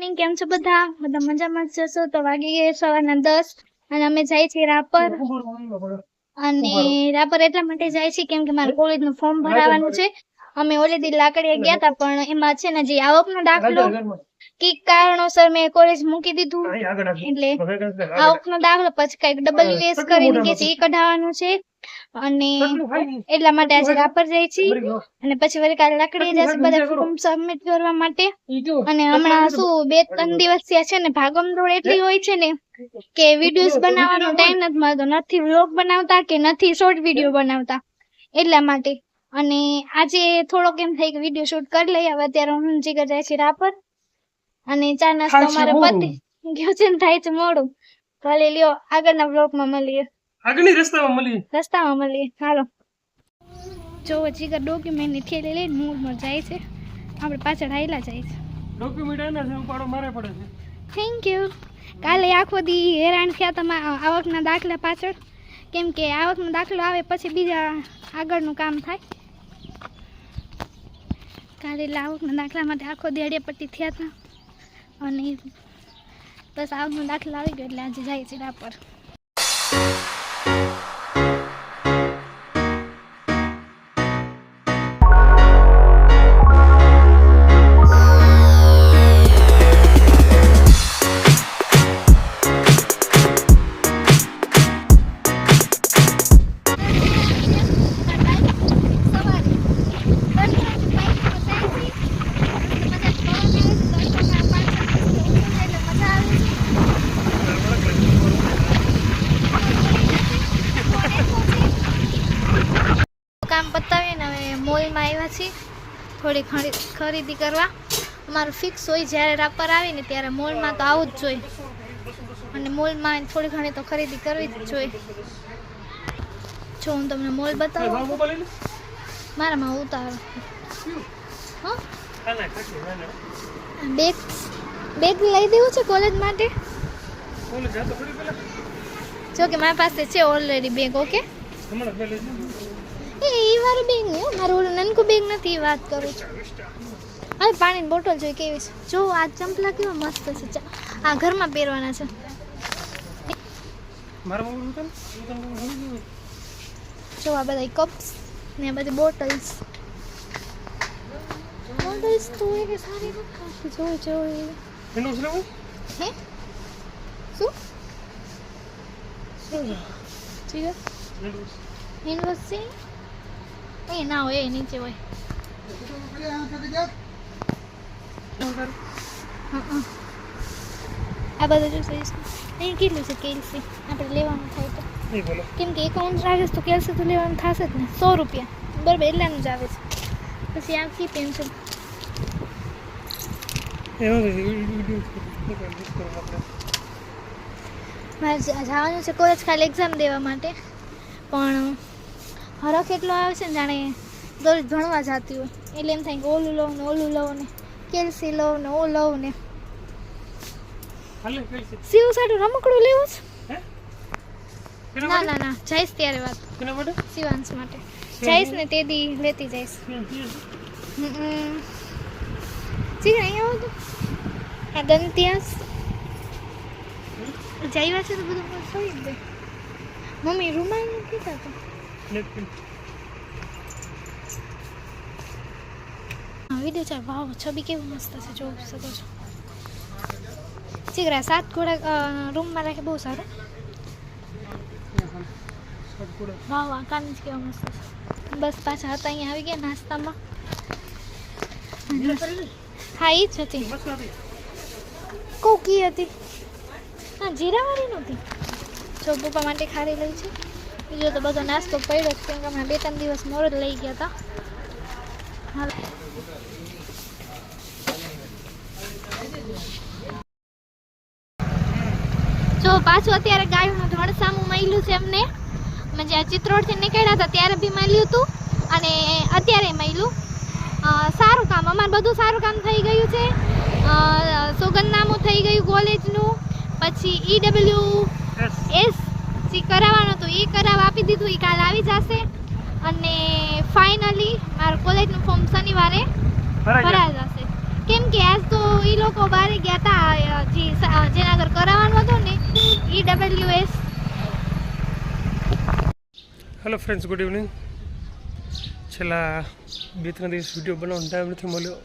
Morning કેમ છો બધા? બધા મજામાં જશો? તો વાગી ગયા સવારના દસ અને અમે જાય છીએ રાપર. અને રાપર એટલા માટે જાય છે કેમ કે મારે કોલેજનું ફોર્મ ભરાવાનું છે. અમે ઓલરેડી લાકડીએ ગયા હતા પણ એમાં છે ને જે આવકનો દાખલો કે કારણોસર મેં કોલેજ મૂકી દીધું. એટલે આવકનો દાખલો પછી કંઈક ડબલ યુએસ કરીને કે છે એ કઢાવવાનું છે. અને એટલા માટે આજે રાપર જાય છે. અને પછી વળી કાલે લાકડી જશે બધા ફોર્મ સબમિટ કરવા માટે. અને હમણાં શું બે ત્રણ દિવસ થયા છે ને ભાગમ દોડ એટલી હોય છે ને કે વિડીયોઝ બનાવવાનો ટાઈમ નથી મળતો. નથી વ્લોગ બનાવતા કે નથી શોર્ટ વીડિયો બનાવતા. એટલા માટે. અને આજે થોડોક એમ થઈ કે વીડિયો શૂટ કરી લઈએ. હવે અત્યારે હું જીગર જાય છે રાપર. અને ચા નાસ્તો અમારે પતિ ગયો છે ને થાય છે મોડું. ભલે લ્યો આગળના બ્લોગમાં મળીએ. આગળની રસ્તામાં મળી રસ્તામાં મળી હાલો. જો જીગર ડોક્યુમેન્ટની થેલી લઈને મૂળમાં જાય છે. આપણે પાછળ હાઈલા જાય છે. ડોક્યુમેન્ટ એના છે ઉપાડો મારે પડે છે. થેન્ક યુ કાલે આખો દી હેરાન થયા તમા આવકના દાખલા પાછળ. કેમ કે આવકનો દાખલો આવે પછી બીજા આગળનું કામ થાય. કાલે આવકના દાખલા માટે આખો દેડિયા પટ્ટી થયા હતા. અને બસ આવકનો દાખલો આવી ગયો એટલે આજે જાય છે રાપર. કામ પતાવીને હવે મોલમાં આવ્યા છીએ. થોડી ખરીદી કરવા. અમારું ફિક્સ હોય જ્યારે રાપર આવે ને ત્યારે મોલમાં તો આવું જ જોઈએ. અને મોલમાં થોડી ઘણી તો ખરીદી કરવી જ જોઈએ. જો હું તમને મોલ બતાવું. મારામાં ઉતારો બેગ બેગ લઈ દેવું છે કોલેજ માટે? જો કે મારી પાસે છે ઓલરેડી બેગ ઓકે એ એ વાળું બેગ નહીં મારું ઓલું નનકું બેગ નથી એ વાત કરું છું. હવે પાણીની બોટલ જોઈ કેવી છે? જો આ ચંપલા કેવા મસ્ત છે. ચા- આ ઘરમાં પહેરવાના છે. જો આ બધા કપ્સ ને આ બધી બોટલ્સ બોટલ્સ તો એ સારી જો જો એ. છે હે? શું? જીગર હેન્ડવોશ છે? એ ના હોય એ નીચે હોય. આ બધું જો સહીશ. અહીં કેટલું છે કેલ્સી આપણે લેવાનું થાય તો. કેમ કે એકાઉન્ટ રાખે તો કેલ્સી તો લેવાનું થશે જ ને. સો રૂપિયા. બરાબર એટલાનું જ આવે છે. પછી આ કી પેન્સિલ મારે જવાનું છે કોલેજ ખાલી એક્ઝામ દેવા માટે. પણ હરખ એટલો આવે છે ને જાણે દરરોજ ભણવા જતી હોય. એટલે એમ થાય કે ઓલું લઉં ને ઓલું લઉં ને કેલ્સી લઉં ને ઓ લઉં ને. સિવ સાડું રમકડું લેવું છે? ના ના ના જઈશ ત્યારે વાત. સિવાંશ માટે? શિવાંશ માટે. જઈશ ને તે દી લેતી જઈશ. ઠીક. જી અહીંયા તો આ દંત્યાસ? જઈવા છે તો બધું થઈ જ દે. મમ્મી રૂમાલ કીધા તો નેપકિન હા વીડિયો ચાલ વાવ છબી કેવું મસ્ત છે જોઈ શકો છો. ચીકરા સાત ઘોડા રૂમમાં રાખે બહુ સારું. વાવ આ કાન જ કેવા મસ્ત છે. બસ પાછા હતા અહીંયા આવી ગયા નાસ્તામાં. હા એ જ હતી. કોકી હતી. હા જીરાવાળી નહોતી. જો પપ્પા માટે ખારી લઈ છે. બીજો તો બધો નાસ્તો પડ્યો કેમ કે હમણાં બે ત્રણ દિવસ મોર લઈ ગયા હતા જો પાછું અત્યારે ગાયું ધોળ સામું મળ્યું છે એમને. અમે જ્યાં ચિત્રોડથી નીકળ્યા હતા ત્યારે બી મળ્યું હતું અને અત્યારે મળ્યું સારું કામ અમારે બધું સારું કામ થઈ ગયું છે. અ, સોગંદનામું થઈ ગયું કોલેજનું પછી ઈડબલ્યુ એસ જે કરાવવાનો તો એ કરાવવા આપી દીધું એ કાલ આવી જશે. અને ફાઇનલી મારું કોલેજનું ફોર્મ શનિવારે ભરાઈ જશે. કેમ કે આજ તો એ લોકો બહાર ગયા હતા જે જેના આગળ કરાવવાનું હતું ને E W S hello friends good evening છેલ્લા બે ત્રણ દિવસ વીડિયો બનાવવાનો ટાઈમ નથી મળ્યો.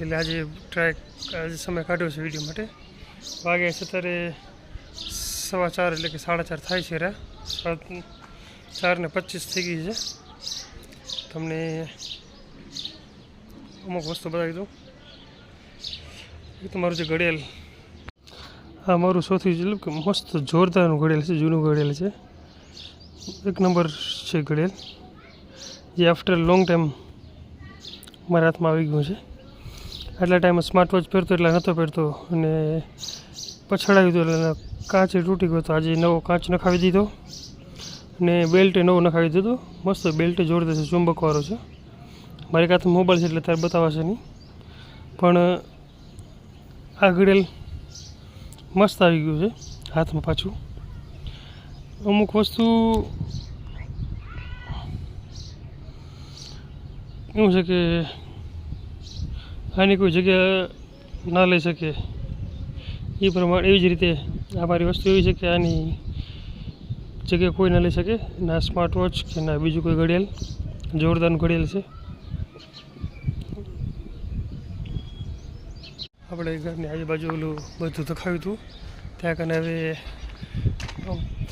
એટલે આજે ટ્રાય આજે સમય કાઢ્યો છે વીડિયો માટે. વાગે છે અત્યારે સવા ચાર એટલે કે સાડા ચાર થાય છે રા. ચાર ને પચીસ થઈ ગઈ છે. તમને અમુક વસ્તુ બતાવી દઉં. એ તમારું જે ઘડિયાળ. આ મારું સૌથી કે મસ્ત જોરદારનું ઘડિયાળ છે, જૂનું ઘડિયાળ છે. એક નંબર છે ઘડિયાળ. જે આફ્ટર લોંગ ટાઈમ મારા હાથમાં આવી ગયું છે. આટલા ટાઈમે સ્માર્ટ વોચ પહેરતો, એટલા નહોતો પહેરતો અને પછડાવ્યું હતું એટલે કાચ તૂટી ગયો તો આજે નવો કાચ નખાવી દીધો અને બેલ્ટ નવો નખાવી દીધો મસ્ત બેલ્ટ જોરદાર છે, ચુંબકવાળો છે. મારી કાંઠે મોબાઈલ છે એટલે તારે બતાવાશે નહીં. પણ, આ ઘડેલ મસ્ત આવી ગયું છે, હાથમાં પાછું. અમુક વસ્તુ એવું છે કે આની કોઈ જગ્યા ના લઈ શકે એ પ્રમાણે એવી જ રીતે આ મારી વસ્તુ એવી છે કે આની જગ્યા કોઈ ના લઈ શકે, ના સ્માર્ટ વોચ કે ના બીજું કોઈ ઘડિયાળ. જોરદારનું ઘડિયાળ છે. આપણે ઘરની આજુબાજુ ઓલું બધું દખાવ્યું હતું. ત્યાં કને હવે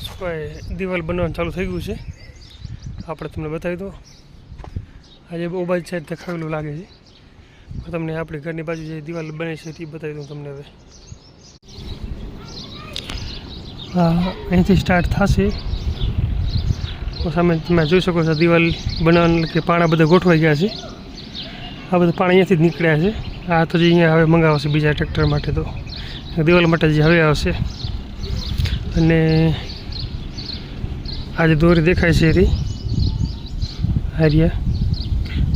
શું દિવાલ બનાવવાનું ચાલુ થઈ ગયું છે. આપણે તમને બતાવી દો આજે બહુ બાજુ સાઈડ દેખાવેલું લાગે છે. તમને આપણી ઘરની બાજુ જે દિવાલ બને છે તે બતાવી દઉં તમને હવે. અહીંથી સ્ટાર્ટ થશે. સામે તમે જોઈ શકો છો, દિવાલ બનાવવાનું કે પાણા બધા ગોઠવાઈ ગયા છે. આ બધા પાણી અહીંયાથી જ નીકળ્યા છે. આ તો જે અહીંયા હવે મંગાવશે બીજા ટ્રેક્ટર માટે તો. દિવાલ માટે જે હવે આવશે. અને આ જે દોરી દેખાય છે એરી હારિયા.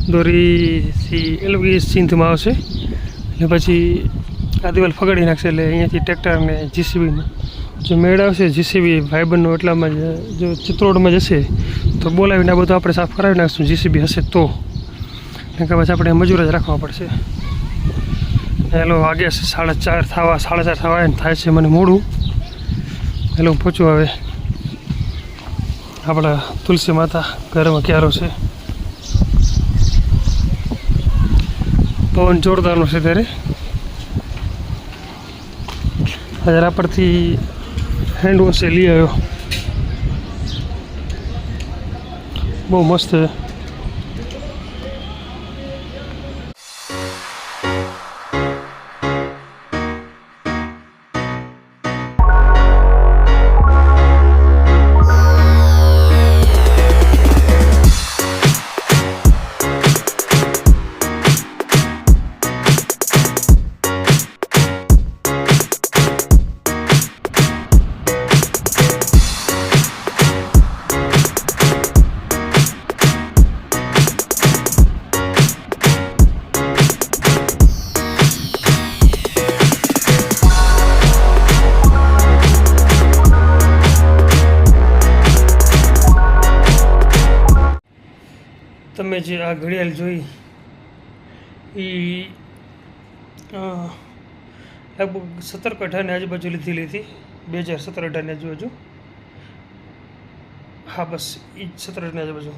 દોરીથી એટલે એ સિંધમાં આવશે. અને પછી આ દિવાલ ફગાડી નાખશે એટલે અહીંયાથી ટ્રેક્ટર અને જીસીબીનો જો મેળવશે જીસીબી ફાઈબરનો એટલામાં જો ચિત્રોડમાં જશે તો બોલાવીને આ બધું આપણે સાફ કરાવી નાખશું જીસીબી હશે તો. કે પછી આપણે મજૂર જ રાખવા પડશે. હેલો વાગ્યા છે સાડા ચાર થવા, સાડા ચાર થવા થાય છે મને મોડું. હેલો પહોંચું હવે. આપણા તુલસી માતા ઘરમાં ક્યારો છે? પવન જોરદારનો છે ત્યારે. હજાર પરથી હેન્ડ વોશ એ લઈ આવ્યો બહુ મસ્ત છે તમે જે આ ઘડિયાળ જોઈ એ લગભગ સત્તર અઢારની આજુબાજુ લીધેલી હતી બે હજાર સત્તર અઢારની આજુબાજુ. હા, બસ એ સત્તર અઢારની આજુબાજુ.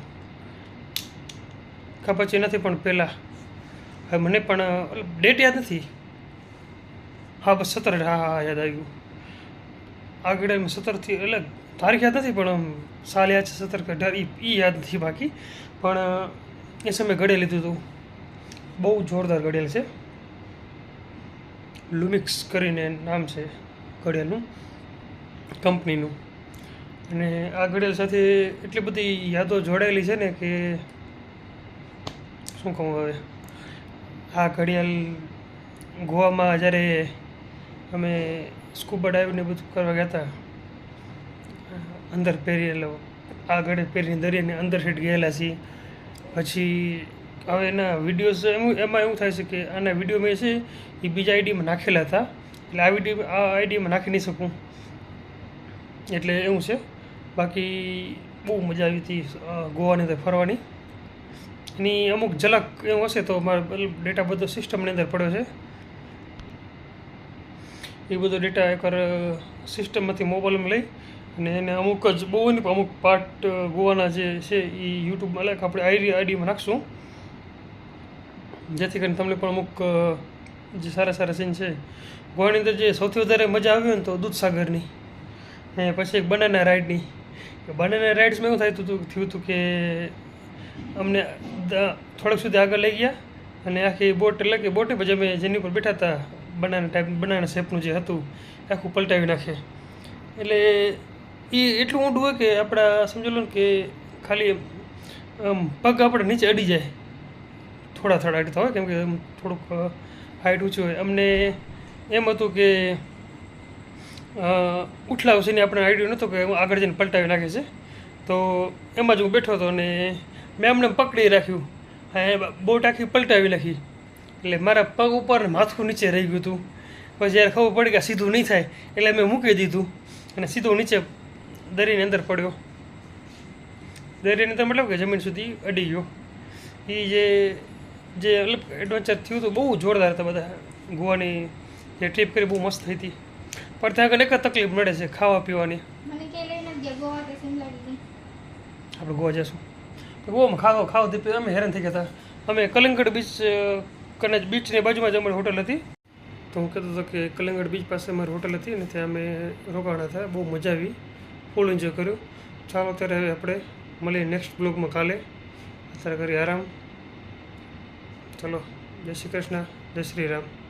કા પછી નથી પણ પહેલાં. હવે મને પણ, ડેટ યાદ નથી. હા, બસ સત્તર હા હા, યાદ આવી ગયું આ ઘડિયાળમાં સત્તરથી એટલે તારીખ યાદ નથી, પણ સાલ યાદ છે સત્તર કે અઢાર એ યાદ નથી બાકી. પણ એ સમયે ઘડિયાળ લીધું હતું. બહુ જોરદાર ઘડિયાળ છે. લુમિક્સ કરીને નામ છે ઘડિયાળનું કંપનીનું. અને આ ઘડિયાળ સાથે એટલી બધી યાદો જોડાયેલી છે ને કે શું કહું હવે? આ ઘડિયાળ ગોવામાં જ્યારે અમે સ્કૂબા ડાઈવને બધું કરવા ગયા હતા, અંદર પહેરેલો, આ ઘડે પહેરીને દરિયાની અંદર હેઠ ગયેલા છીએ. પછી હવે એના વિડીયોઝ એમ, એમાં એવું થાય છે કે આના વીડિયો મેં છે, એ બીજા આઈડીમાં નાખેલા હતા. એટલે આ વીડિયો આ આઈડીમાં નાખી નહીં શકું. એટલે એવું છે. બાકી બહુ મજા આવી હતી ગોવાની અંદર ફરવાની. એની અમુક ઝલક એવું હશે તો મારો ડેટા બધો સિસ્ટમની અંદર પડ્યો છે. એ બધો ડેટા એકવાર સિસ્ટમમાંથી મોબાઈલમાં લઈ અને એને અમુક જ બહુ નહીં અમુક પાર્ટ ગોવાના જે છે એ યુટ્યુબમાં લાઈક આપણે આઈડી આઈડીમાં નાખશું. જેથી કરીને તમને પણ અમુક જે સારા સારા સીન છે. ગોવાની અંદર જે સૌથી વધારે મજા આવી હોય ને તો દૂધસાગરની. ને પછી એક બનાના રાઈડની બનાના રાઇડ્સમાં એવું થયું હતું થયું હતું કે અમને થોડેક થોડાક સુધી આગળ લઈ ગયા અને આખી બોટ, એટલે કે બોટે પછી અમે જેની ઉપર બેઠા હતા બનાના ટાઈપ બનાના શેપનું જે હતું આખું પલટાવી નાખે. એટલે એ એટલું ઊંડું હોય કે આપણા સમજો લો ને કે ખાલી આમ પગ આપણે નીચે અડી જાય. થોડા થોડા અડતા હોય કેમ કે થોડુંક હાઈટ ઊંચું હોય. અમને એમ હતું કે અ, ઉઠલા ઉછીને આપણે આઈડિયો નહોતો કે હું આગળ જઈને પલટાવી નાખે છે. તો એમાં જ હું બેઠો હતો અને મેં અમને પકડી રાખ્યું. હા બોટ આખી પલટાવી નાખી. એટલે મારા પગ ઉપર માથું નીચે રહી ગયું હતું. પછી જ્યારે ખબર પડી કે સીધું નહીં થાય એટલે મેં મૂકી દીધું. અને સીધું નીચે દરિયાની અંદર પડ્યો. દરિયાની અંદર મતલબ કે જમીન સુધી અડી ગયો. એ જે જે મતલબ એડવેન્ચર થયું હતું બહુ જોરદાર હતા બધા. ગોવાની જે ટ્રીપ કરી બહુ મસ્ત થઈ હતી. પણ ત્યાં આગળ એક જ તકલીફ નડે છે ખાવા પીવાની. આપણે ગોવા જઈશું. તો ગોવામાં ખાવા ખાવા દીપે અમે હેરાન થઈ ગયા હતા. અમે કલંગડ બીચ કદાચ બીચની બાજુમાં જ અમારી હોટલ હતી. તો હું કહેતો હતો કે કલંગડ બીચ પાસે અમારી હોટલ હતી અને ત્યાં અમે રોકાણા હતા બહુ મજા આવી. ફૂલ એન્જોય કર્યું. ચાલો ત્યારે હવે આપણે મળીએ નેક્સ્ટ બ્લોગમાં કાલે. અત્યારે કરીએ આરામ. ચલો, જય શ્રી કૃષ્ણ, જય શ્રી રામ.